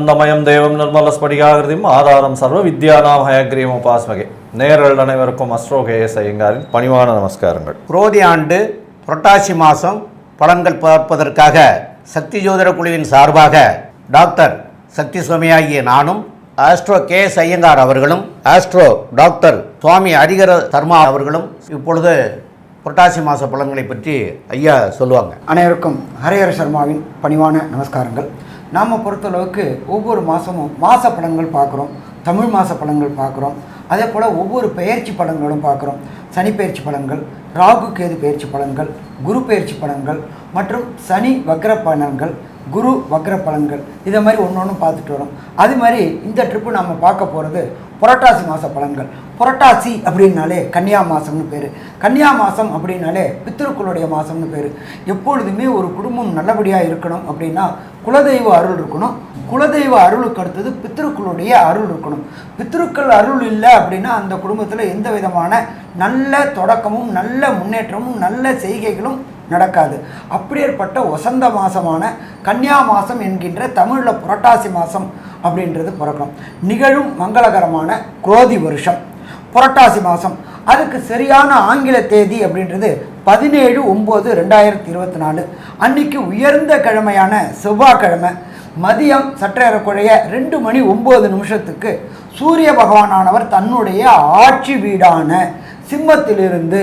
ஞானானந்தமயம் தேவம் நிர்மலஸ்படிகாகிருதியும் ஆதாரம் சர்வ வித்யானாம் ஹயக்ரீம் உபாஸ்மகே. நேரல் அனைவருக்கும் அஸ்ட்ரோகேஎஸ் ஐயங்காரின் பணிவான நமஸ்காரங்கள். குரோதி ஆண்டு புரட்டாசி மாதம் பலன்கள் பார்ப்பதற்காக சக்தி ஜோதிட குழுவின் சார்பாக டாக்டர் சக்தி சுவாமியாகிய நானும் ஆஸ்ட்ரோ கே எஸ் ஐயங்கார் அவர்களும் ஆஸ்ட்ரோ டாக்டர் சுவாமி ஹரிகர சர்மா அவர்களும் இப்பொழுது புரட்டாசி மாத பலன்களை பற்றி ஐயா சொல்லுவாங்க. அனைவருக்கும் ஹரிஹர சர்மாவின் பணிவான நமஸ்காரங்கள். நாம் பொறுத்தளவுக்கு ஒவ்வொரு மாதமும் மாத படங்கள் பார்க்குறோம் தமிழ் மாத படங்கள் பார்க்குறோம் அதே போல் ஒவ்வொரு பெயர்ச்சி படங்களும் பார்க்குறோம். சனி பயிற்சி படங்கள் ராகு கேது பெயர்ச்சி படங்கள் குரு பயிற்சி படங்கள் மற்றும் சனி வக்ர படங்கள் குரு வக்ர பலன்கள். இதை மாதிரி ஒன்று ஒன்று பார்த்துட்டு வரோம். அது மாதிரி இந்த ட்ரிப்பு நம்ம பார்க்க போகிறது புரட்டாசி மாத பலன்கள். புரட்டாசி அப்படின்னாலே கன்னியா மாதம்னு பேர். கன்னியா மாதம் அப்படின்னாலே பித்திருக்களுடைய மாதம்னு பேர். எப்பொழுதுமே ஒரு குடும்பம் நல்லபடியாக இருக்கணும் அப்படின்னா குலதெய்வ அருள் இருக்கணும். குலதெய்வ அருளுக்கு அடுத்தது பித்திருக்களுடைய அருள் இருக்கணும். பித்திருக்கள் அருள் இல்லை அப்படின்னா அந்த குடும்பத்தில் எந்த விதமான நல்ல தொடக்கமும் நல்ல முன்னேற்றமும் நல்ல செய்கைகளும் நடக்காது. அப்படியேற்பட்ட வசந்த மாதமான கன்னியா மாதம் என்கின்ற தமிழில் புரட்டாசி மாதம் அப்படின்றது பிறக்கணும் நிகழும் மங்களகரமான குரோதி வருஷம். புரட்டாசி மாதம் அதுக்கு சரியான ஆங்கில தேதி அப்படின்றது பதினேழு ஒம்பது ரெண்டாயிரத்தி இருபத்தி நாலு. அன்னைக்கு உயர்ந்த கிழமையான செவ்வாய்க்கிழமை மதியம் சற்றேறக்குழைய ரெண்டு மணி ஒம்பது நிமிஷத்துக்கு சூரிய பகவானானவர் தன்னுடைய ஆட்சி வீடான சிம்மத்திலிருந்து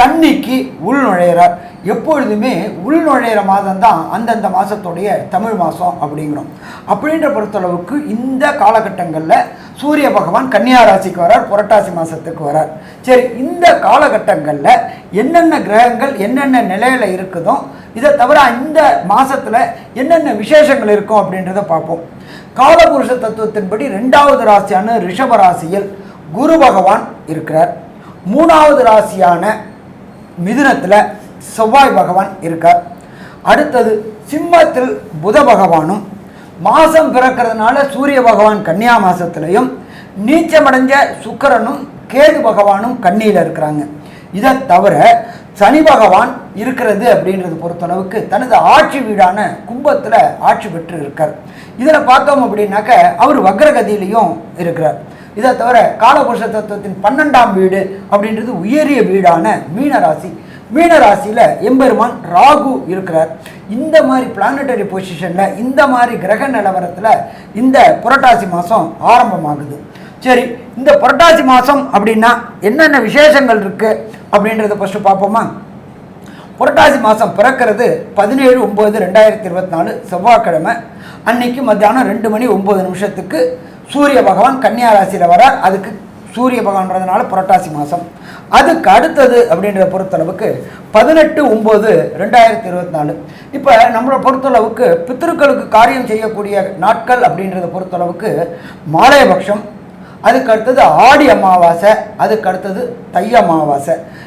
கன்னிக்கு உள் நுழையிறார். எப்பொழுதுமே உள் நுழையிற மாதம் தான் அந்தந்த மாதத்துடைய தமிழ் மாதம் அப்படிங்கிறோம். அப்படின்ற பொறுத்தளவுக்கு இந்த காலகட்டங்களில் சூரிய பகவான் கன்னியா ராசிக்கு வரார் புரட்டாசி மாதத்துக்கு வரார். சரி இந்த காலகட்டங்களில் என்னென்ன கிரகங்கள் என்னென்ன நிலையில் இருக்குதோ இதை தவிர இந்த மாதத்தில் என்னென்ன விசேஷங்கள் இருக்கும் அப்படின்றத பார்ப்போம். காலபுருஷ தத்துவத்தின்படி ரெண்டாவது ராசியான ரிஷப ராசியில் குரு பகவான் இருக்கிறார். மூணாவது ராசியான மிதுனத்தில் செவ்வாய் பகவான் இருக்கார். அடுத்தது சிம்மத்தில் புத பகவானும் மாதம் பிறக்கிறதுனால சூரிய பகவான் கன்னியா மாதத்துலையும் நீச்சமடைஞ்ச சுக்கரனும் கேது பகவானும் கன்னியில் இருக்கிறாங்க. இதை தவிர சனி பகவான் இருக்கிறது அப்படின்றது பொறுத்தளவுக்கு தனது ஆட்சி வீடான கும்பத்தில் ஆட்சி பெற்று இருக்கார் இதில் பார்த்தோம் அப்படின்னாக்க அவர் வக்ரகதியிலையும் இருக்கிறார். இதை தவிர காலபுருஷ தத்துவத்தின் பன்னெண்டாம் வீடு அப்படின்றது உயரிய வீடான மீனராசி. மீனராசியில் எம்பெருமான் ராகு இருக்கிறார். இந்த மாதிரி பிளானட்டரி பொசிஷனில் இந்த மாதிரி கிரக நிலவரத்தில் இந்த புரட்டாசி மாதம் ஆரம்பமாகுது. சரி இந்த புரட்டாசி மாதம் அப்படின்னா என்னென்ன விசேஷங்கள் இருக்குது அப்படின்றத ஃபஸ்ட்டு பார்ப்போமா? புரட்டாசி மாதம் பிறக்கிறது பதினேழு ஒம்பது ரெண்டாயிரத்தி இருபத்தி நாலு செவ்வாய்க்கிழமை. அன்னைக்கு மத்தியானம் ரெண்டு மணி ஒம்பது நிமிஷத்துக்கு சூரிய பகவான் கன்னியா ராசியில் வர அதுக்கு சூரிய பகவான்றதுனால புரட்டாசி மாதம் அதுக்கு அடுத்தது அப்படின்றத பொறுத்தளவுக்கு பதினெட்டு ஒம்பது ரெண்டாயிரத்தி இருபத்தி நாலு இப்போ நம்மளை பொறுத்தளவுக்கு பித்திருக்களுக்கு காரியம் செய்யக்கூடிய நாட்கள் அப்படின்றத பொறுத்தளவுக்கு மாலையபக்ஷம் அதுக்கு அடுத்தது ஆடி அமாவாசை அதுக்கு அடுத்தது தை அமாவாசை.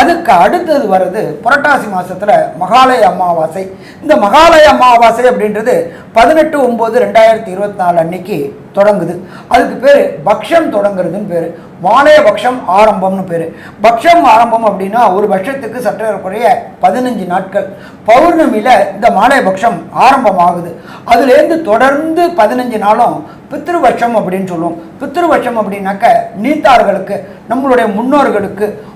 அதுக்கு அடுத்தது வர்றது புரட்டாசி மாதத்தில் மகாலய அமாவாசை. இந்த மகாலய அமாவாசை அப்படின்றது பதினெட்டு ஒம்பது ரெண்டாயிரத்தி இருபத்தி நாலு அன்னைக்கு தொடங்குது. அதுக்கு பேர் பக்ஷம் தொடங்குறதுன்னு பேர். மாலய பக்ஷம் ஆரம்பம்னு பேர். பக்ஷம் ஆரம்பம் அப்படின்னா ஒரு பட்சத்துக்கு சற்றே பதினஞ்சு நாட்கள். பௌர்ணமியில் இந்த மாலய பக்ஷம் ஆரம்பமாகுது. அதுலேருந்து தொடர்ந்து பதினஞ்சு நாளும் பித்ருபட்சம் அப்படின்னு சொல்லுவோம். பித்ருபட்சம் அப்படின்னாக்க நீத்தார்களுக்கு நம்மளுடைய முன்னோர்களுக்கு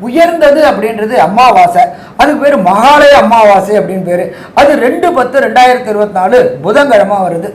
உயர்ந்தது அப்படின்றது அமாவாசை அதுக்கு பேர் மகாலய அமாவாசை அப்படின்னு பேர். அது ரெண்டு பத்து ரெண்டாயிரத்தி இருபத்தி நாலு புதன்கிழமை வருது.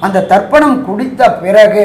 அந்த தர்ப்பணம் குடித்த பிறகு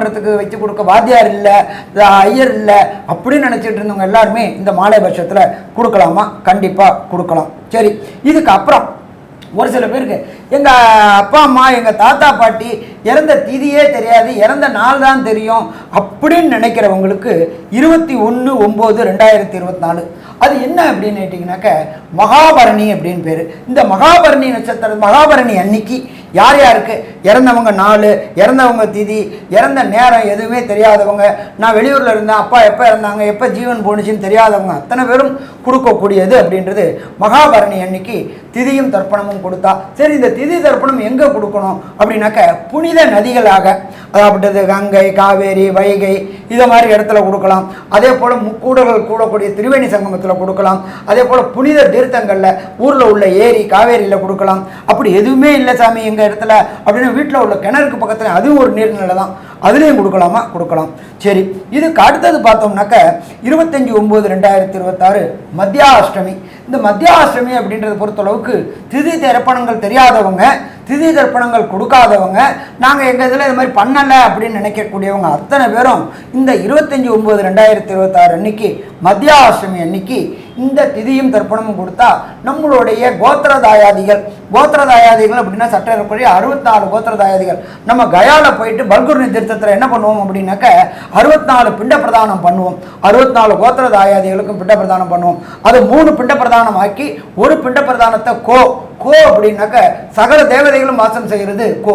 பண்ணுறதுக்கு வச்சு கொடுக்க வாத்தியார் இல்லை ஐயர் இல்லை அப்படின்னு நினச்சிட்டு இருந்தவங்க எல்லாருமே இந்த மாலை பட்சத்தில் கொடுக்கலாமா? கண்டிப்பாக கொடுக்கலாம். சரி இதுக்கு அப்புறம் ஒரு சில பேருக்கு எங்கள் அப்பா அம்மா எங்கள் தாத்தா பாட்டி இறந்த திதியே தெரியாது இறந்த நாள் தான் தெரியும் அப்படின்னு நினைக்கிறவங்களுக்கு இருபத்தி ஒன்று ஒம்பது ரெண்டாயிரத்தி இருபத்தி நாலு. அது என்ன அப்படின்னு கேட்டிங்கனாக்க மகாபரணி அப்படின்னு பேர். இந்த மகாபரணி நட்சத்திரம் மகாபரணி அன்னைக்கு யார் யாருக்கு? இறந்தவங்க நாள் இறந்தவங்க திதி இறந்த நேரம் எதுவுமே தெரியாதவங்க. நான் வெளியூரில் இருந்தேன் அப்பா எப்போ இறந்தாங்க எப்போ ஜீவன் போணுச்சுன்னு தெரியாதவங்க. அத்தனை பேரும் கொடுக்கக்கூடியது அப்படின்றது மகாபரணி அன்னைக்கு திதியும் தர்ப்பணமும் கொடுத்தா. சரி இந்த திதி தர்ப்பணம் எங்கே கொடுக்கணும் அப்படின்னாக்க புனித நதிகளாக அதாவது கங்கை காவேரி வைகை இதை மாதிரி இடத்துல கொடுக்கலாம். அதே போல் முக்கூடர்கள் கூடக்கூடிய திருவேணி சங்கமத்தில் கொடுக்கலாம். அதே போல் புனித தீர்த்தங்களில் ஊரில் உள்ள ஏரி காவேரியில் கொடுக்கலாம். அப்படி எதுவுமே இல்லை சாமி எங்கள் இடத்துல அப்படின்னு வீட்டில் உள்ள கிணறுக்கு பக்கத்தில் அதுவும் ஒரு நீர்நிலை தான். அதுலேயும் கொடுக்கலாமா? கொடுக்கலாம். சரி இதுக்கு அடுத்தது பார்த்தோம்னாக்க இருபத்தஞ்சி ஒம்பது ரெண்டாயிரத்தி இருபத்தாறு மத்தியாஷ்டமி. இந்த மத்தியாஷ்டமி அப்படின்றத பொறுத்தளவுக்கு திதி தர்ப்பணங்கள் தெரியாதவங்க திதி தர்ப்பணங்கள் கொடுக்காதவங்க நாங்கள் எங்கள் இதில் இது மாதிரி பண்ணலை அப்படின்னு நினைக்கக்கூடியவங்க அத்தனை பேரும் இந்த இருபத்தஞ்சி ஒம்பது ரெண்டாயிரத்தி இருபத்தாறு அன்னைக்கு மத்தியாஷ்டமி அன்னைக்கு இந்த திதியும் தர்ப்பணமும் கொடுத்தா நம்மளுடைய கோத்திரதாயாதிகள் கோத்திரதாயாதிகள் அப்படின்னா சட்டப்படி அறுபத்தாலு கோத்திரதாயாதிகள் நம்ம கயாவில் போயிட்டு பல்குர்ணி திருத்தத்தில் என்ன பண்ணுவோம் அப்படின்னாக்க அறுபத்தாலு பிண்ட பிரதானம் பண்ணுவோம். அறுபத்தாலு கோத்திரதாயாதிகளுக்கும் பிண்ட பிரதானம் பண்ணுவோம். அது மூணு பிண்ட பிரதானம் ஆக்கி ஒரு பிண்ட பிரதானத்தை கோ கோ அப்படின்னாக்க சகல தேவதைகளும் வாசம் செய்கிறது கோ.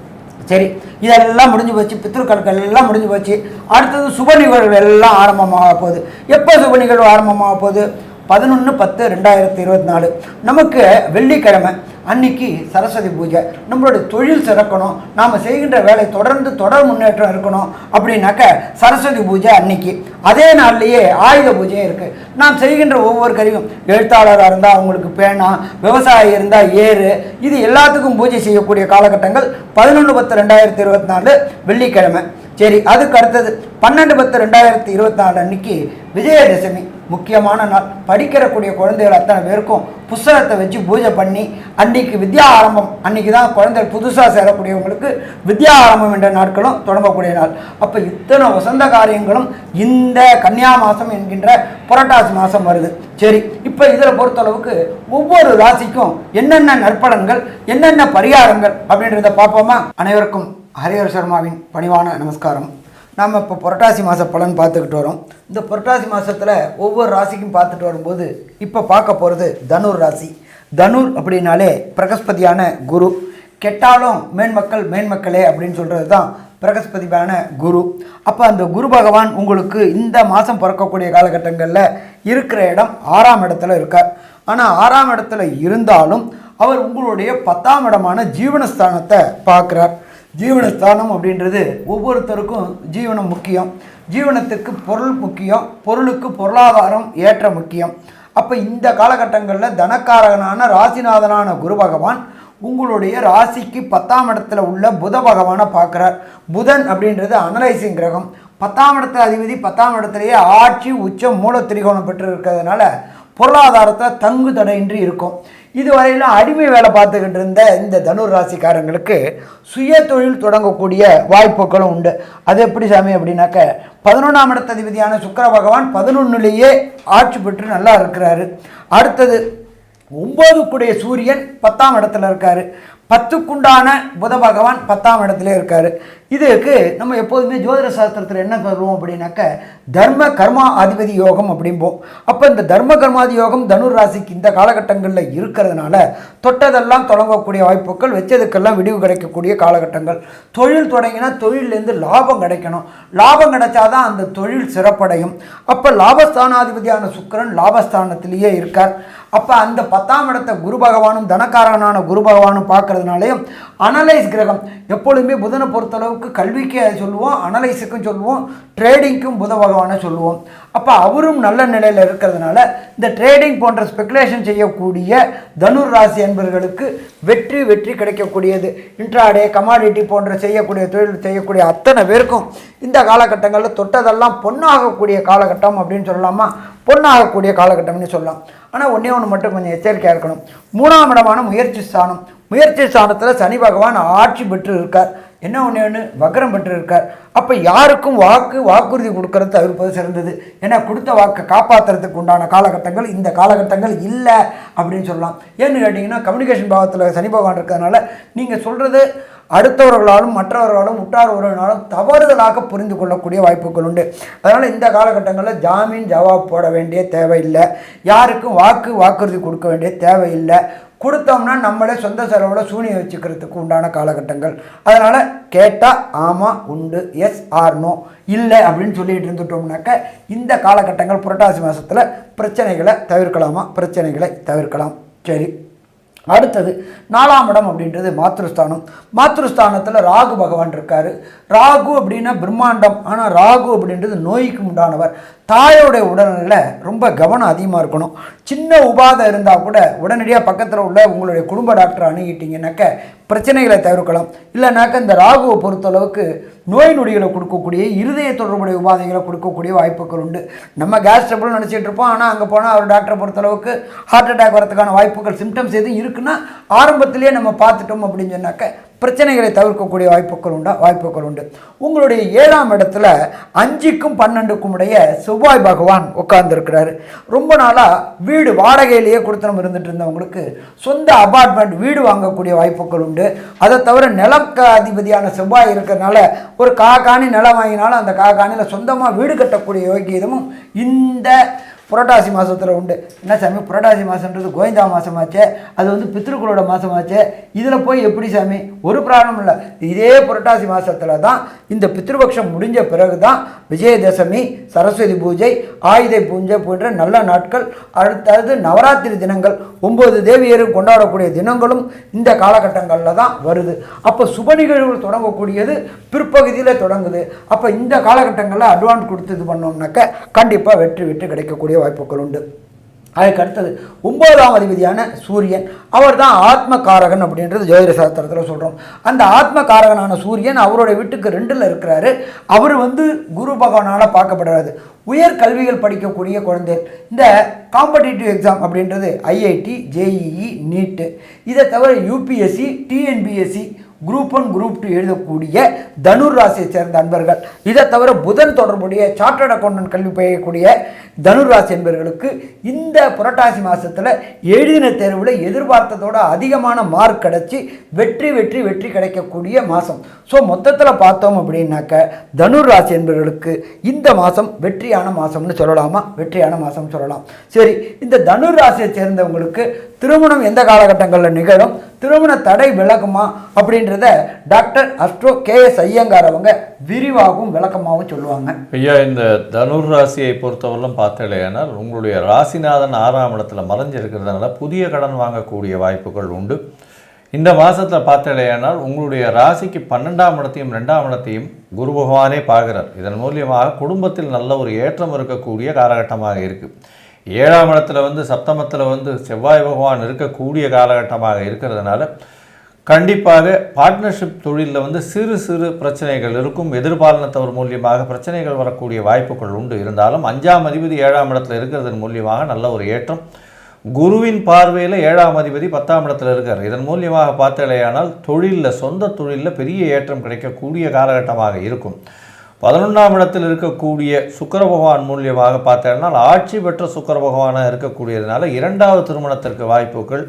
சரி இதெல்லாம் முடிஞ்சு போச்சு பித்ருக்களுக்கு எல்லாம் முடிஞ்சு போச்சு. அடுத்தது சுப நிகழ்வு எல்லாம் ஆரம்பமாக போகுது. எப்போ சுப நிகழ்வு ஆரம்பமாக போகுது? பதினொன்று பத்து ரெண்டாயிரத்தி இருபத்தி நாலு. நமக்கு வெள்ளிக்கிழமை. அன்னைக்கு சரஸ்வதி பூஜை. நம்மளுடைய தொழில் சிறக்கணும். நாம் செய்கின்ற வேலை தொடர்ந்து தொடர் முன்னேற்றம் இருக்கணும் அப்படின்னாக்க சரஸ்வதி பூஜை அன்னைக்கு. அதே நாள்லேயே ஆயுத பூஜையும் இருக்குது நாம் செய்கின்ற ஒவ்வொரு கருவியும் எழுத்தாளராக இருந்தால் அவங்களுக்கு பேனா விவசாயி இருந்தால் ஏறு இது எல்லாத்துக்கும் பூஜை செய்யக்கூடிய காலகட்டங்கள் பதினொன்று பத்து ரெண்டாயிரத்தி இருபத்தி நாலு வெள்ளிக்கிழமை. சரி அதுக்கு அடுத்தது பன்னெண்டு பத்து ரெண்டாயிரத்தி இருபத்தி நாலு அன்னைக்கு விஜயதசமி. முக்கியமான நாள். படிக்கிறக்கூடிய குழந்தைகள் அத்தனை பேருக்கும் புஸ்தகத்தை வச்சு பூஜை பண்ணி அன்னைக்கு வித்யா ஆரம்பம் அன்னைக்கு தான் குழந்தைகள் புதுசாக சேரக்கூடியவங்களுக்கு வித்யா ஆரம்பம் என்ற நாட்களும் தொடங்கக்கூடிய நாள். அப்போ இத்தனை வசந்த காரியங்களும் இந்த கன்னியா மாதம் என்கின்ற புரட்டாசி மாதம் வருது. சரி இப்போ இதில் பொறுத்தளவுக்கு ஒவ்வொரு ராசிக்கும் என்னென்ன நற்பலன்கள் என்னென்ன பரிகாரங்கள் அப்படின்றத பார்ப்போமா? அனைவருக்கும் ஹரிஹர் சர்மாவின் பணிவான நமஸ்காரம். நாம் இப்போ புரட்டாசி மாத பலன் பார்த்துக்கிட்டு வரோம். இந்த புரட்டாசி மாதத்தில் ஒவ்வொரு ராசிக்கும் பார்த்துட்டு வரும்போது இப்போ பார்க்க போகிறது தனுர் ராசி. தனுர் அப்படின்னாலே பிரகஸ்பதியான குரு. கெட்டாலும் மேன்மக்கள் மேன்மக்களே அப்படின்னு சொல்கிறது தான் பிரகஸ்பதியான குரு. அப்போ அந்த குரு பகவான் உங்களுக்கு இந்த மாதம் பிறக்கக்கூடிய காலகட்டங்களில் இருக்கிற இடம் ஆறாம் இடத்துல இருக்கார். ஆனால் ஆறாம் இடத்துல இருந்தாலும் அவர் உங்களுடைய பத்தாம் இடமான ஜீவனஸ்தானத்தை பார்க்குறார். ஜீவனஸ்தானம் அப்படின்றது ஒவ்வொருத்தருக்கும் ஜீவனம் முக்கியம். ஜீவனத்துக்கு பொருள் முக்கியம். பொருளுக்கு பொருளாதாரம் ஏற்ற முக்கியம். அப்போ இந்த காலகட்டங்களில் தனக்காரகனான ராசிநாதனான குரு பகவான் உங்களுடைய ராசிக்கு பத்தாம் இடத்துல உள்ள புத பகவானை பார்க்குறார். புதன் அப்படின்றது அனலைசிங் கிரகம். பத்தாம் இடத்துல அதிபதி பத்தாம் இடத்துலயே ஆட்சி உச்சம் மூல திரிகோணம் பெற்று இருக்கிறதுனால பொருளாதாரத்தில் தங்கு தடையின்றி இருக்கும். இதுவரையில் அடிமை வேலை பார்த்துக்கிட்டு இருந்த இந்த தனுர் ராசிக்காரங்களுக்கு சுய தொழில் தொடங்கக்கூடிய வாய்ப்புகளும் உண்டு. அது எப்படி சாமி அப்படின்னாக்க பதினொன்றாம் இடத்த அதிபதியான பகவான் பதினொன்னுலேயே ஆட்சி பெற்று நல்லா இருக்கிறாரு. அடுத்தது ஒன்பதுக்குடைய சூரியன் பத்தாம் இடத்துல இருக்காரு. பத்துக்குண்டான புத பகவான் பத்தாம் இடத்துல இருக்கார். இதுக்கு நம்ம எப்போதுமே ஜோதிட சாஸ்திரத்தில் என்ன சொல்லுவோம் அப்படின்னாக்க தர்ம கர்மா அதிபதி யோகம் அப்படிம்போம் அப்போ இந்த தர்ம கர்மாதி யோகம் தனுர் ராசிக்கு இந்த காலகட்டங்களில் இருக்கிறதுனால தொட்டதெல்லாம் தொடங்கக்கூடிய வாய்ப்புகள் வச்சதுக்கெல்லாம் விடிவு கிடைக்கக்கூடிய காலகட்டங்கள். தொழில் தொடங்கினா தொழிலேருந்து லாபம் கிடைக்கணும். லாபம் கிடைச்சாதான் அந்த தொழில் சிறப்படையும். அப்போ லாபஸ்தானாதிபதியான சுக்கிரன் லாபஸ்தானத்திலேயே இருக்கார். அப்போ அந்த பத்தாம் இடத்தை குரு பகவானும் தனக்காரனான குரு பகவானும் பார்க்கறதுனாலையும் அனலைஸ் கிரகம். எப்பொழுதுமே புதனை பொறுத்தளவுக்கு கல்விக்கு அதை சொல்லுவோம் அனலைஸுக்கும் சொல்லுவோம் ட்ரேடிங்க்கும் புத பகவானை சொல்லுவோம். அப்போ அவரும் நல்ல நிலையில் இருக்கிறதுனால இந்த ட்ரேடிங் போன்ற ஸ்பெகுலேஷன் செய்யக்கூடிய தனுர் ராசி என்பவர்களுக்கு வெற்றி வெற்றி கிடைக்கக்கூடியது. இன்ட்ராடே கமாடிட்டி போன்ற செய்யக்கூடிய தொழில் செய்யக்கூடிய அத்தனை பேருக்கும் இந்த காலகட்டங்களில் தொட்டதெல்லாம் பொன்னாகக்கூடிய காலகட்டம் அப்படின்னு சொல்லலாமா? பொன்னாகக்கூடிய காலகட்டம்னு சொல்லலாம். ஆனால் ஒன்றே ஒன்று மட்டும் கொஞ்சம் எச்சரிக்கையாக இருக்கணும். மூணாம் இடமான முயற்சி ஸ்தானம். முயற்சி ஸ்தானத்தில் சனி பகவான் ஆட்சி பெற்று இருக்கார் என்ன ஒன்று ஒன்று வக்ரம் பெற்று இருக்கார் அப்போ யாருக்கும் வாக்கு வாக்குறுதி கொடுக்கறது தவிர்ப்பது சிறந்தது. ஏன்னா கொடுத்த வாக்கை காப்பாற்றுறதுக்கு உண்டான காலகட்டங்கள் இந்த காலகட்டங்கள் இல்லை அப்படின்னு சொல்லலாம். ஏன்னு கேட்டிங்கன்னா கம்யூனிகேஷன் பாவத்தில் சனி பகவான் இருக்கிறதுனால நீங்கள் சொல்கிறது அடுத்தவர்களாலும் மற்றவர்களாலும் உற்றார் உறவினாலும் தவறுதலாக புரிந்து கொள்ளக்கூடிய வாய்ப்புகள் உண்டு. அதனால் இந்த காலகட்டங்களில் ஜாமீன் ஜவாப் போட வேண்டிய தேவையில்லை. யாருக்கும் வாக்கு வாக்குறுதி கொடுக்க வேண்டிய தேவையில்லை. கொடுத்தோம்னா நம்மளே சொந்த செலவில் சூனியம் வச்சுக்கிறதுக்கு உண்டான காலகட்டங்கள். அதனால் கேட்டால் ஆமாம் உண்டு எஸ் ஆர் நோ இல்லை அப்படின்னு சொல்லிட்டு இருந்துட்டோம்னாக்க இந்த காலகட்டங்கள் புரட்டாசி மாதத்தில் பிரச்சனைகளை தவிர்க்கலாமா? பிரச்சனைகளை தவிர்க்கலாம். சரி. அடுத்தது நாலாம் இடம் அப்படின்றது மாத்ருஸ்தானம். மாத்ருஸ்தானத்தில் ராகு பகவான் இருக்கார். ராகு அப்படின்னா பிரம்மாண்டம். ஆனால் ராகு அப்படின்றது நோய்க்கு உண்டானவர். தாயோடைய உடல்நிலை ரொம்ப கவனம் அதிகமாக இருக்கணும். சின்ன உபாதை இருந்தால் கூட உடனடியாக பக்கத்தில் உள்ள உங்களுடைய குடும்ப டாக்டரை அணுகிட்டீங்கன்னாக்க பிரச்சனைகளை தவிர்க்கலாம். இல்லைனாக்க இந்த ராகுவை பொறுத்தளவுக்கு நோய் நொடிகளை கொடுக்கக்கூடிய இருதய தொடர்புடைய உபாதைகளை கொடுக்கக்கூடிய வாய்ப்புகள் உண்டு. நம்ம கேஸ் ட்ரபிள் நினச்சிட்டு இருப்போம். ஆனால் அங்கே போனால் அவர் டாக்டரை பொறுத்தளவுக்கு ஹார்ட் அட்டாக் வரதுக்கான வாய்ப்புகள் சிம்டம்ஸ் எதுவும் இருக்குன்னா ஆரம்பத்திலேயே நம்ம பார்த்துட்டோம் அப்படின்னு சொன்னாக்க பிரச்சனைகளை தவிர்க்கக்கூடிய வாய்ப்புகள் உண்டா? வாய்ப்புகள் உண்டு. உங்களுடைய ஏழாம் இடத்துல அஞ்சுக்கும் பன்னெண்டுக்கும் உடைய செவ்வாய் பகவான் உட்கார்ந்துருக்கிறார். ரொம்ப நாளாக வீடு வாடகையிலேயே கொடுத்தனம் இருந்துட்டு இருந்தவங்களுக்கு சொந்த அபார்ட்மெண்ட் வீடு வாங்கக்கூடிய வாய்ப்புகள் உண்டு. அதை தவிர நிலக்க அதிபதியான செவ்வாய் இருக்கிறதுனால ஒரு காக்காணி நிலம் வாங்கினாலும் அந்த காக்காணியில் சொந்தமாக வீடு கட்டக்கூடிய யோகியதமும் இந்த புரட்டாசி மாதத்தில் உண்டு. என்ன சாமி? புரட்டாசி மாதன்றது கோவிந்தா மாதமாச்சே அது வந்து பித்திருக்களோட மாதமாச்சே இதில் போய் எப்படி சாமி? ஒரு பிராணம் இல்லை. இதே புரட்டாசி மாதத்தில் தான் இந்த பித்ருபக்ஷம் முடிஞ்ச பிறகு தான் விஜயதசமி சரஸ்வதி பூஜை ஆயுத பூஜை போன்ற நல்ல நாட்கள் அடுத்தது நவராத்திரி தினங்கள் ஒம்பது தேவியரும் கொண்டாடக்கூடிய தினங்களும் இந்த காலகட்டங்களில் தான் வருது. அப்போ சுப நிகழ்வுகள் தொடங்கக்கூடியது பிற்பகுதியில் தொடங்குது. அப்போ இந்த காலகட்டங்களில் அட்வான்ஸ் கொடுத்து இது பண்ணோம்னாக்க கண்டிப்பாக வெற்றி விட்டு கிடைக்கக்கூடிய வாய்ப்புகள் உண்டு அதுக்கு அடுத்தது ஒன்பதாம் அதிபதியான சூரியன். அவர் தான் ஆத்மகாரகன் அப்படின்றது ஜோதிட சாஸ்திரத்தில் சொல்கிறோம் அந்த ஆத்மகாரகனான சூரியன் அவருடைய வீட்டுக்கு ரெண்டில் இருக்கிறாரு. அவர் வந்து குரு பகவானால் பார்க்கப்படுறாரு. உயர் கல்விகள் படிக்கக்கூடிய குழந்தை. இந்த காம்படிட்டிவ் எக்ஸாம் அப்படின்றது ஐஐடி ஜேஇஇ நீட்டு இதை தவிர UPSC TNPSC group one group two எழுதக்கூடிய தனுர் ராசியை சேர்ந்த அன்பர்கள். இதை தவிர புதன் தொடர்புடைய சார்ட்டர்ட் அக்கௌண்டன்ட் கல்வி பயிலக்கூடிய தனுர் ராசி என்பவர்களுக்கு இந்த புரட்டாசி மாதத்தில் எழுதின தேர்வில் எதிர்பார்த்ததோட அதிகமான மார்க் கிடச்சி வெற்றி வெற்றி வெற்றி கிடைக்கக்கூடிய மாதம் ஸோ மொத்தத்தில் பார்த்தோம் அப்படின்னாக்க தனுர் ராசி என்பவர்களுக்கு இந்த மாதம் வெற்றியான மாதம்னு சொல்லலாமா? வெற்றியான மாதம்னு சொல்லலாம். சரி இந்த தனுர் ராசியை சேர்ந்தவங்களுக்கு திருமணம் எந்த காலகட்டங்களில் நிகழும்? திருமண தடை விளக்குமா அப்படின்றத doctor astro K S Iyengar அவங்க விரிவாகவும் விளக்கமாகவும் சொல்லுவாங்க. ஐயா இந்த தனுர் ராசியை பொறுத்தவரையிலும் பார்த்தலையானால் உங்களுடைய ராசிநாதன் ஆறாம் இடத்துல மறைஞ்சிருக்கிறதுனால புதிய கடன் வாங்கக்கூடிய வாய்ப்புகள் உண்டு. இந்த மாதத்தில் பார்த்தலையானால் உங்களுடைய ராசிக்கு பன்னெண்டாம் இடத்தையும் ரெண்டாம் இடத்தையும் குரு பகவானே பார்க்கிறார். இதன் மூலியமாக குடும்பத்தில் நல்ல ஒரு ஏற்றம் இருக்கக்கூடிய காலகட்டமாக இருக்குது ஏழாம் இடத்துல வந்து சப்தமத்தில் வந்து செவ்வாய் பகவான் இருக்கக்கூடிய காலகட்டமாக இருக்கிறதுனால கண்டிப்பாக பார்ட்னர்ஷிப் தொழிலில் வந்து சிறு சிறு பிரச்சனைகள் இருக்கும். எதிர்பாலனத்தவர் மூலியமாக பிரச்சனைகள் வரக்கூடிய வாய்ப்புகள் உண்டு. இருந்தாலும் அஞ்சாம் அதிபதி ஏழாம் இடத்துல இருக்கிறதன் மூலியமாக நல்ல ஒரு ஏற்றம். குருவின் பார்வையில் ஏழாம் அதிபதி பத்தாம் இடத்துல இருக்கார். இதன் மூலியமாக பார்த்தலையானால் தொழிலில் சொந்த தொழிலில் பெரிய ஏற்றம் கிடைக்கக்கூடிய காலகட்டமாக இருக்கும். பதினொன்றாம் இடத்தில் இருக்கக்கூடிய சுக்கர பகவான் மூலியமாக பார்த்தேன்னா ஆட்சி பெற்ற சுக்கர பகவானாக இருக்கக்கூடியதுனால இரண்டாவது திருமணத்திற்கு வாய்ப்புகள்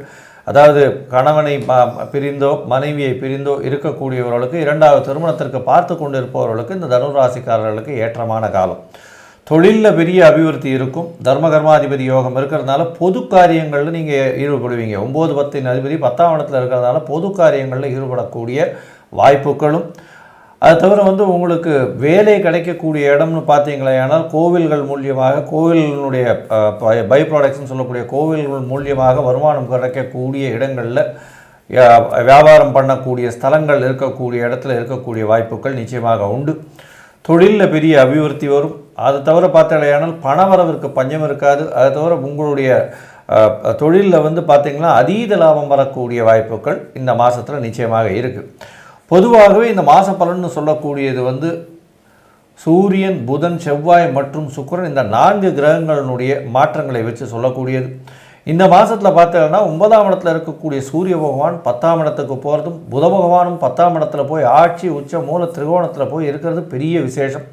அதாவது கணவனை ம- பிரிந்தோ மனைவியை பிரிந்தோ இருக்கக்கூடியவர்களுக்கு இரண்டாவது திருமணத்திற்கு பார்த்து கொண்டிருப்பவர்களுக்கு இந்த இந்த தனுராசிக்காரர்களுக்கு ஏற்றமான காலம். தொழிலில் பெரிய அபிவிருத்தி இருக்கும் தர்ம கர்மாதிபதி யோகம் இருக்கிறதுனால பொது காரியங்களில் நீங்கள் ஈடுபடுவீங்க. ஒம்பது பத்தின் அதிபதி பத்தாம் இடத்துல இருக்கிறதுனால பொது காரியங்களில் ஈடுபடக்கூடிய வாய்ப்புகளும் அது தவிர வந்து உங்களுக்கு வேலை கிடைக்கக்கூடிய இடம்னு பார்த்தீங்களேயானால் கோவில்கள் மூலியமாக கோவிலினுடைய பை ப்ராடக்ட்ஸ்னு சொல்லக்கூடிய கோவில்கள் மூலியமாக வருமானம் கிடைக்கக்கூடிய இடங்களில் வியாபாரம் பண்ணக்கூடிய ஸ்தலங்கள் இருக்கக்கூடிய இடத்துல இருக்கக்கூடிய வாய்ப்புகள் நிச்சயமாக உண்டு. தொழிலில் பெரிய அபிவிருத்தி வரும். அது தவிர பார்த்தீங்களேயானால் பணவரவிற்கு பஞ்சம் இருக்காது. அது தவிர உங்களுடைய தொழிலில் வந்து பார்த்திங்கன்னா அதீத லாபம் வரக்கூடிய வாய்ப்புகள் இந்த மாதத்தில் நிச்சயமாக இருக்குது பொதுவாகவே இந்த மாத பலன்னு சொல்லக்கூடியது வந்து சூரியன் புதன் செவ்வாய் மற்றும் சுக்கிரன் இந்த நான்கு கிரகங்களினுடைய மாற்றங்களை வச்சு சொல்லக்கூடியது. இந்த மாதத்தில் பார்த்தீங்கன்னா ஒன்பதாம் இடத்துல இருக்கக்கூடிய சூரிய பகவான் பத்தாம் இடத்துக்கு போகிறதும் புத பகவானும் பத்தாம் இடத்துல போய் ஆட்சி உச்ச மூல திரிகோணத்தில் போய் இருக்கிறது பெரிய விசேஷம்.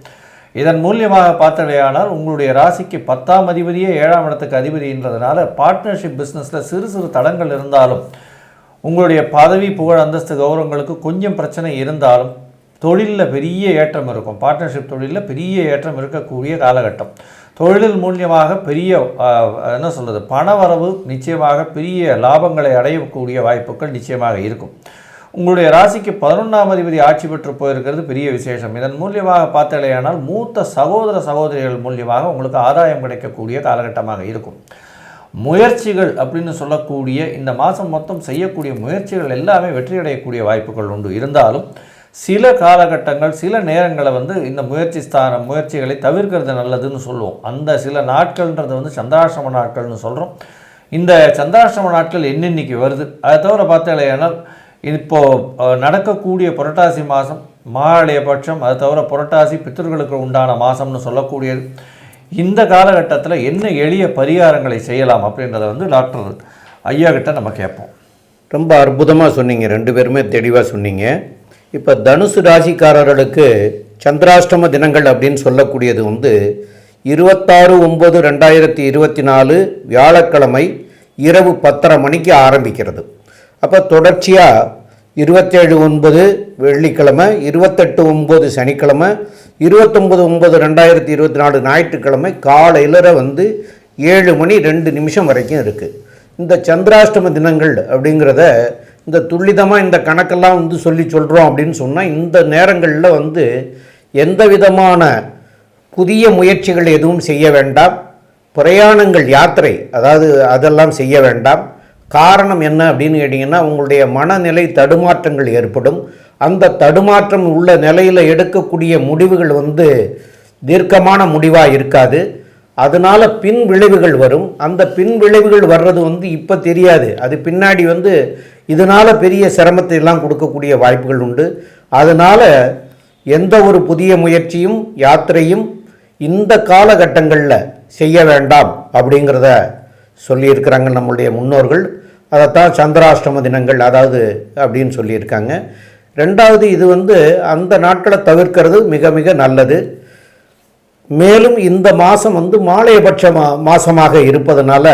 இதன் மூலியமாக பார்த்தடையானால் உங்களுடைய ராசிக்கு பத்தாம் அதிபதியே ஏழாம் இடத்துக்கு அதிபதின்றதுனால பார்ட்னர்ஷிப் பிஸ்னஸில் சிறு சிறு தடங்கள் இருந்தாலும் உங்களுடைய பதவி புகழ் அந்தஸ்து கௌரவங்களுக்கு கொஞ்சம் பிரச்சனை இருந்தாலும் தொழிலில் பெரிய ஏற்றம் இருக்கும். பார்ட்னர்ஷிப் தொழிலில் பெரிய ஏற்றம் இருக்கக்கூடிய காலகட்டம். தொழில் மூலியமாக பெரிய என்ன சொல்கிறது பண வரவு நிச்சயமாக பெரிய லாபங்களை அடையக்கூடிய வாய்ப்புகள் நிச்சயமாக இருக்கும். உங்களுடைய ராசிக்கு பதினொன்றாம் அதிபதி ஆட்சி பெற்று போயிருக்கிறது பெரிய விசேஷம். இதன் மூலியமாக பார்த்தலையானால் மூத்த சகோதர சகோதரிகள் மூலியமாக உங்களுக்கு ஆதாயம் கிடைக்கக்கூடிய காலகட்டமாக இருக்கும். முயற்சிகள் அப்படின்னு சொல்லக்கூடிய இந்த மாதம் மொத்தம் செய்யக்கூடிய முயற்சிகள் எல்லாமே வெற்றியடையக்கூடிய வாய்ப்புகள் உண்டு. இருந்தாலும் சில காலகட்டங்கள் சில நேரங்களை வந்து இந்த முயற்சி ஸ்தான முயற்சிகளை தவிர்க்கிறது நல்லதுன்னு சொல்லுவோம். அந்த சில நாட்கள்ன்றது வந்து சந்திராசிரம நாட்கள்னு சொல்கிறோம் இந்த சந்திராசிரம நாட்கள் என்னென்னைக்கு வருது? அதை தவிர பார்த்தாலேனால் இப்போது நடக்கக்கூடிய புரட்டாசி மாதம் மாலைய பட்சம் அது தவிர புரட்டாசி பித்தர்களுக்கு உண்டான மாதம்னு சொல்லக்கூடியது. இந்த காலகட்டத்தில் என்ன எளிய பரிகாரங்களை செய்யலாம் அப்படின்றத வந்து டாக்டர் ஐயா கிட்ட நம்ம கேட்போம். ரொம்ப அற்புதமாக சொன்னீங்க. ரெண்டு பேருமே தெளிவாக சொன்னீங்க. இப்போ தனுசு ராசிக்காரர்களுக்கு சந்திராஷ்டம தினங்கள் அப்படின்னு சொல்லக்கூடியது வந்து இருபத்தாறு ஒம்பது ரெண்டாயிரத்தி இருபத்தி நாலு வியாழக்கிழமை இரவு பத்தரை மணிக்கு ஆரம்பிக்கிறது. அப்போ தொடர்ச்சியாக இருபத்தேழு ஒன்பது வெள்ளிக்கிழமை இருபத்தெட்டு ஒம்பது சனிக்கிழமை இருபத்தொம்பது ஒம்பது ரெண்டாயிரத்தி இருபத்தி நாலு ஞாயிற்றுக்கிழமை காலையிலற வந்து ஏழு மணி ரெண்டு நிமிஷம் வரைக்கும் இருக்குது இந்த சந்திராஷ்டம தினங்கள் அப்படிங்கிறத இந்த துல்லிதமாக இந்த கணக்கெல்லாம் வந்து சொல்லி சொல்கிறோம் அப்படின்னு சொன்னால் இந்த நேரங்களில் வந்து எந்த விதமான புதிய முயற்சிகள் எதுவும் செய்ய வேண்டாம். பிரயாணங்கள் யாத்திரை அதாவது அதெல்லாம் செய்ய வேண்டாம். காரணம் என்ன அப்படின்னு கேட்டிங்கன்னா உங்களுடைய மனநிலை தடுமாற்றங்கள் ஏற்படும். அந்த தடுமாற்றம் உள்ள நிலையில் எடுக்கக்கூடிய முடிவுகள் வந்து தீர்க்கமான முடிவாக இருக்காது. அதனால் பின் விளைவுகள் வரும். அந்த பின் விளைவுகள் வர்றது வந்து இப்போ தெரியாது. அது பின்னாடி வந்து இதனால் பெரிய சிரமத்தை எல்லாம் கொடுக்கக்கூடிய வாய்ப்புகள் உண்டு. அதனால் எந்த ஒரு புதிய முயற்சியும் யாத்திரையும் இந்த காலகட்டங்களில் செய்ய வேண்டாம் அப்படிங்கிறத சொல்லியிருக்கிறாங்க நம்மளுடைய முன்னோர்கள். அதைத்தான் சந்திராஷ்டம தினங்கள் அதாவது அப்படின்னு சொல்லியிருக்காங்க. ரெண்டாவது இது வந்து அந்த நாட்களை தவிர்க்கிறது மிக மிக நல்லது. மேலும் இந்த மாதம் வந்து மாலையபட்ச மா மாதமாக இருப்பதனால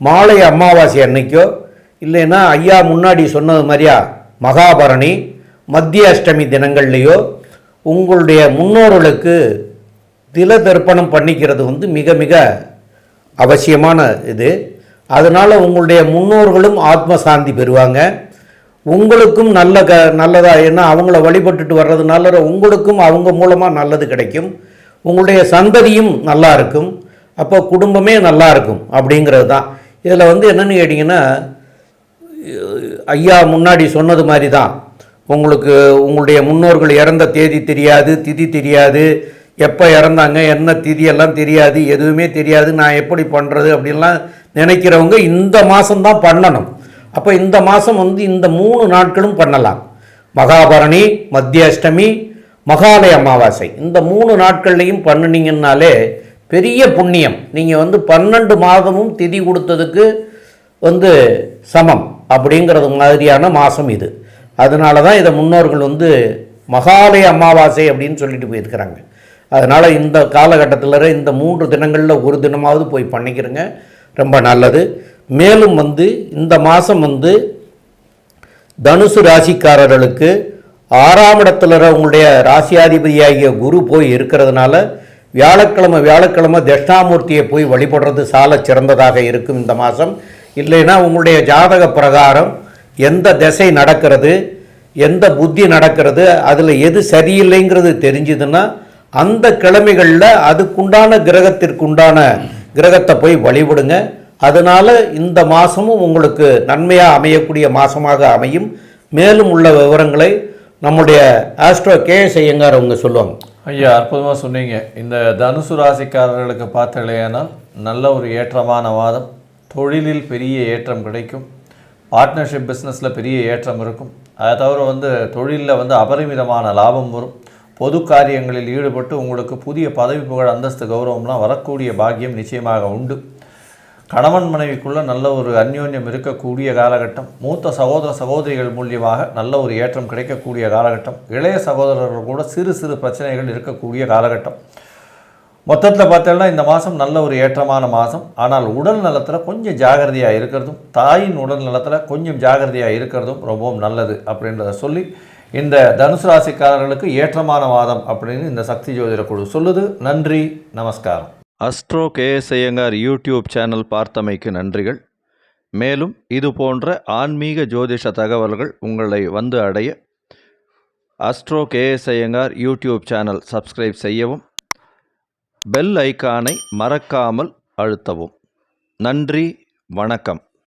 மாலை அமாவாசை அன்னைக்கோ இல்லைன்னா ஐயா முன்னாடி சொன்னது மாதிரியா மகாபரணி மத்திய அஷ்டமி தினங்கள்லேயோ உங்களுடைய முன்னோர்களுக்கு தில தர்ப்பணம் பண்ணிக்கிறது வந்து மிக மிக அவசியமான இது. அதனால் உங்களுடைய முன்னோர்களும் ஆத்ம சாந்தி பெறுவாங்க. உங்களுக்கும் நல்ல க நல்லதாக ஏன்னா அவங்கள வழிபட்டுட்டு வர்றதுனால உங்களுக்கும் அவங்க மூலமாக நல்லது கிடைக்கும். உங்களுடைய சந்ததியும் நல்லா இருக்கும். அப்போ குடும்பமே நல்லா இருக்கும் அப்படிங்கிறது தான். இதில் வந்து என்னென்னு கேட்டிங்கன்னா ஐயா முன்னாடி சொன்னது மாதிரி தான். உங்களுக்கு உங்களுடைய முன்னோர்கள் இறந்த தேதி தெரியாது திதி தெரியாது. எப்போ இறந்தாங்க என்ன திதியெல்லாம் தெரியாது எதுவுமே தெரியாது. நான் எப்படி பண்ணுறது அப்படின்லாம் நினைக்கிறவங்க இந்த மாதம்தான் பண்ணணும். அப்போ இந்த மாதம் வந்து இந்த மூணு நாட்களும் பண்ணலாம். மகாபரணி மத்திய அஷ்டமி மகாலய அமாவாசை. இந்த மூணு நாட்கள்லையும் பண்ணினீங்கன்னாலே பெரிய புண்ணியம். நீங்கள் வந்து பன்னெண்டு மாதமும் திதி கொடுத்ததுக்கு வந்து சமம் அப்படிங்கிறது மாதிரியான மாதம் இது. அதனால தான் இதை முன்னோர்கள் வந்து மகாலய அமாவாசை அப்படின்னு சொல்லிட்டு போயிருக்கிறாங்க. அதனால் இந்த காலகட்டத்தில் இந்த மூன்று தினங்களில் ஒரு தினமாவது போய் பண்ணிக்கிறேங்க. ரொம்ப நல்லது. மேலும் வந்து இந்த மாதம் வந்து தனுசு ராசிக்காரர்களுக்கு ஆறாம் இடத்துல உங்களுடைய ராசியாதிபதியாகிய குரு போய் இருக்கிறதுனால வியாழக்கிழமை வியாழக்கிழமை தட்சிணாமூர்த்தியை போய் வழிபடுறது சால சிறந்ததாக இருக்கும் இந்த மாதம் இல்லைன்னா உங்களுடைய ஜாதக பிரகாரம் எந்த திசை நடக்கிறது எந்த புத்தி நடக்கிறது அதில் எது சரியில்லைங்கிறது தெரிஞ்சுதுன்னா அந்த கிழமைகளில் அதுக்குண்டான கிரகத்திற்குண்டான கிரகத்தை போய் வழிபடுங்க. அதனால் இந்த மாதமும் உங்களுக்கு நன்மையாக அமையக்கூடிய மாதமாக அமையும். மேலும் உள்ள விவரங்களை நம்முடைய ஆஸ்ட்ரோ கே செய்யங்கார் அவங்க சொல்லுவாங்க. ஐயா அற்புதமாக சொன்னீங்க. இந்த தனுசு ராசிக்காரர்களுக்கு பார்த்தலையானால் நல்ல ஒரு ஏற்றமான மாதம். தொழிலில் பெரிய ஏற்றம் கிடைக்கும். பார்ட்னர்ஷிப் பிஸ்னஸில் பெரிய ஏற்றம் இருக்கும். அதை தவிர வந்து தொழிலில் வந்து அபரிமிதமான லாபம் வரும். பொது காரியங்களில் ஈடுபட்டு உங்களுக்கு புதிய பதவி புகழ் அந்தஸ்து கௌரவம்லாம் வரக்கூடிய பாக்கியம் நிச்சயமாக உண்டு. கணவன் மனைவிக்குள்ள நல்ல ஒரு அந்யோன்யம் இருக்கக்கூடிய காலகட்டம். மூத்த சகோதர சகோதரிகள் மூலியமாக நல்ல ஒரு ஏற்றம் கிடைக்கக்கூடிய காலகட்டம். இளைய சகோதரர்கள் கூட சிறு சிறு பிரச்சனைகள் இருக்கக்கூடிய காலகட்டம். மொத்தத்தில் பார்த்தோம்னா இந்த மாதம் நல்ல ஒரு ஏற்றமான மாதம். ஆனால் உடல் நலத்தில் கொஞ்சம் ஜாகிரதையாக இருக்கிறதும் தாயின் உடல் நலத்தில் கொஞ்சம் ஜாகிரதையாக இருக்கிறதும் ரொம்பவும் நல்லது அப்படின்றத சொல்லி இந்த தனுசு ராசிக்காரர்களுக்கு ஏற்றமான வாதம் அப்படின்னு இந்த சக்தி ஜோதிட குழு சொல்லுது. நன்றி நமஸ்காரம். Astro KS Iyengar YouTube channel பார்த்தமைக்கு நன்றிகள். மேலும் இது போன்ற ஆன்மீக ஜோதிஷ தகவல்கள் உங்களை வந்து அடைய astro KS Iyengar YouTube channel subscribe செய்யவும் பெல் ஐகானை மறக்காமல் அழுத்தவும். நன்றி வணக்கம்.